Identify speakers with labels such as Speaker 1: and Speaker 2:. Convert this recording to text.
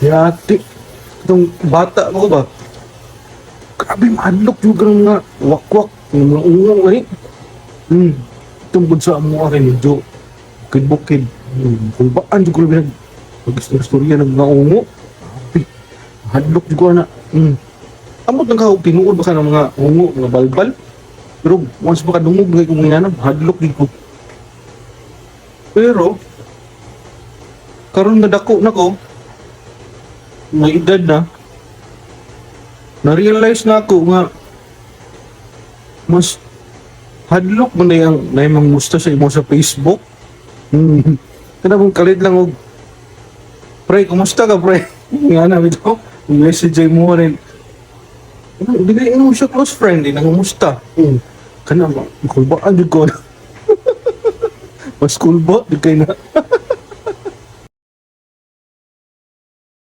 Speaker 1: Yati. Itong bata ko ba? Grabe, madlok juga ng mga wakwak. Ng mga ungong eh. Hmm. Itong bunsa mo akin, medyo bukid-bukid. Hmm. Kung baan juga lang pag-istorya ng mga ungo. Grabe. Madlok juga na. Hmm. Amot ng kahog, tinuod ba ka ng mga ungo, mga balbal? Pero once ba ka dungog, ngay kong inanam, hadlok din ko. Pero, karon na dako na ko, may edad na, na-realize na ako nga, mas hadlok mo na yung, na yung musta sa imo sa Facebook. Hmm. Kana mong kalit lang og, pre, kumusta ka, pre? Nga na, ito, message ay mo rin. Ka mo siya close friend, hindi na kumusta. Hmm. Kana, kulbaan din ko. Mas cool ba? Di kayo na.